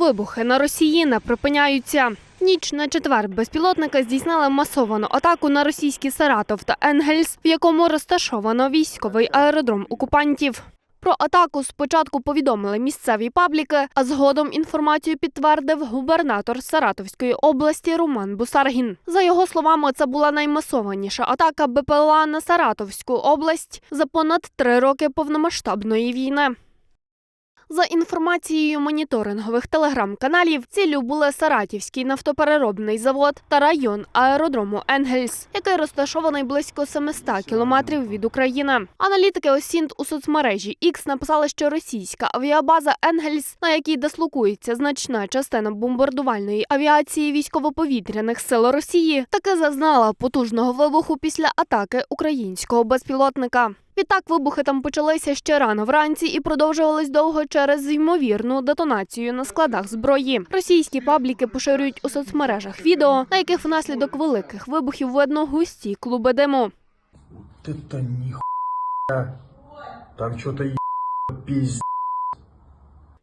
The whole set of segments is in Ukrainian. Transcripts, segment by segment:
Вибухи на Росії не припиняються. Ніч на четвер безпілотники здійснили масовану атаку на російський Саратов та Енгельс, в якому розташовано військовий аеродром окупантів. Про атаку спочатку повідомили місцеві пабліки, а згодом інформацію підтвердив губернатор Саратовської області Роман Бусаргін. За його словами, це була наймасованіша атака БПЛА на Саратовську область за понад три роки повномасштабної війни. За інформацією моніторингових телеграм-каналів, ціллю були Саратівський нафтопереробний завод та район аеродрому Енгельс, який розташований близько 700 кілометрів від України. Аналітики Осінт у соцмережі X написали, що російська авіабаза Енгельс, на якій дислокується значна частина бомбардувальної авіації військово-повітряних сил Росії, таки зазнала потужного вибуху після атаки українського безпілотника. Відтак вибухи там почалися ще рано вранці і продовжувались довго через ймовірну детонацію на складах зброї. Російські пабліки поширюють у соцмережах відео, на яких внаслідок великих вибухів видно густі клуби диму. Там что-то е... пиздец.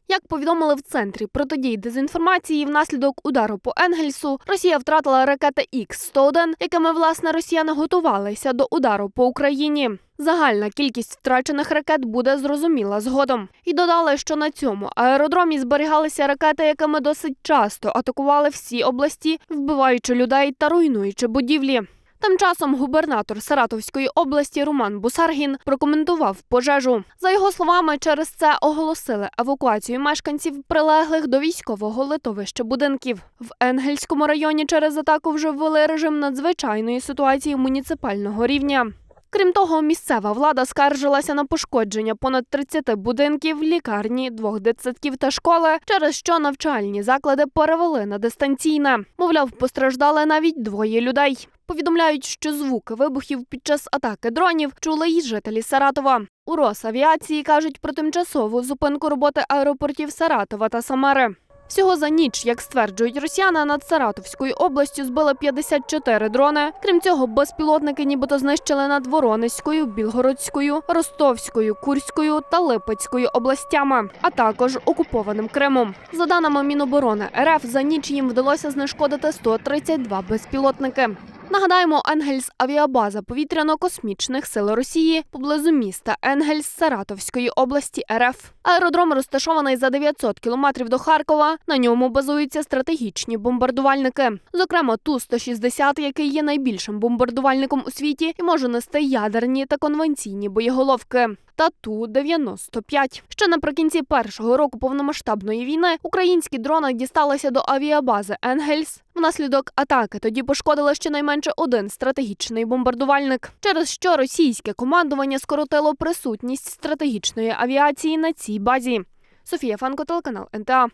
Як повідомили в центрі протидії дезінформації, внаслідок удару по Енгельсу Росія втратила ракети Х-101, якими власне росіяни готувалися до удару по Україні. Загальна кількість втрачених ракет буде зрозуміла згодом. І додали, що на цьому аеродромі зберігалися ракети, якими досить часто атакували всі області, вбиваючи людей та руйнуючи будівлі. Тим часом губернатор Саратовської області Роман Бусаргін прокоментував пожежу. За його словами, через це оголосили евакуацію мешканців, прилеглих до військового литовища будинків. В Енгельському районі через атаку вже ввели режим надзвичайної ситуації муніципального рівня. Крім того, місцева влада скаржилася на пошкодження понад 30 будинків, лікарні, двох дитсадків та школи, через що навчальні заклади перевели на дистанційне. Мовляв, постраждали навіть двоє людей. Повідомляють, що звуки вибухів під час атаки дронів чули й жителі Саратова. У Росавіації кажуть про тимчасову зупинку роботи аеропортів Саратова та Самари. Всього за ніч, як стверджують росіяни, над Саратовською областю збили 54 дрони. Крім цього, безпілотники нібито знищили над Воронезькою, Білгородською, Ростовською, Курською та Липецькою областями, а також окупованим Кримом. За даними Міноборони РФ, за ніч їм вдалося знешкодити 132 безпілотники. Нагадаємо, Енгельс авіабаза повітряно-космічних сил Росії поблизу міста Енгельс Саратовської області РФ. Аеродром розташований за 900 кілометрів до Харкова. На ньому базуються стратегічні бомбардувальники. Зокрема, Ту-160, який є найбільшим бомбардувальником у світі і може нести ядерні та конвенційні боєголовки. Та Ту-95. Ще наприкінці першого року повномасштабної війни українські дрони дісталися до авіабази Енгельс. Внаслідок атаки тоді пошкодили щонайменше один стратегічний бомбардувальник, через що російське командування скоротило присутність стратегічної авіації на цій базі. Софія Фанко, телеканал НТА.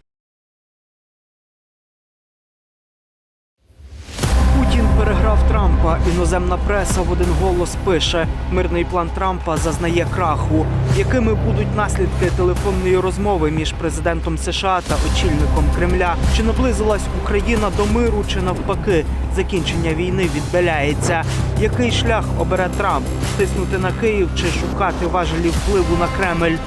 Переграв Трампа. Іноземна преса в один голос пише: мирний план Трампа зазнає краху. Якими будуть наслідки телефонної розмови між президентом США та очільником Кремля? Чи наблизилась Україна до миру, чи навпаки, закінчення війни віддаляється? Який шлях обере Трамп? Тиснути на Київ чи шукати важелі впливу на Кремль?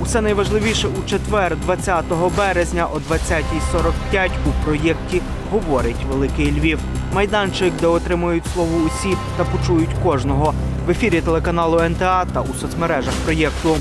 Усе найважливіше у четвер, 20 березня о 20.45 у проєкті говорить Великий Львів. Майданчик, де отримують слово усі та почують кожного. В ефірі телеканалу НТА та у соцмережах проєкту.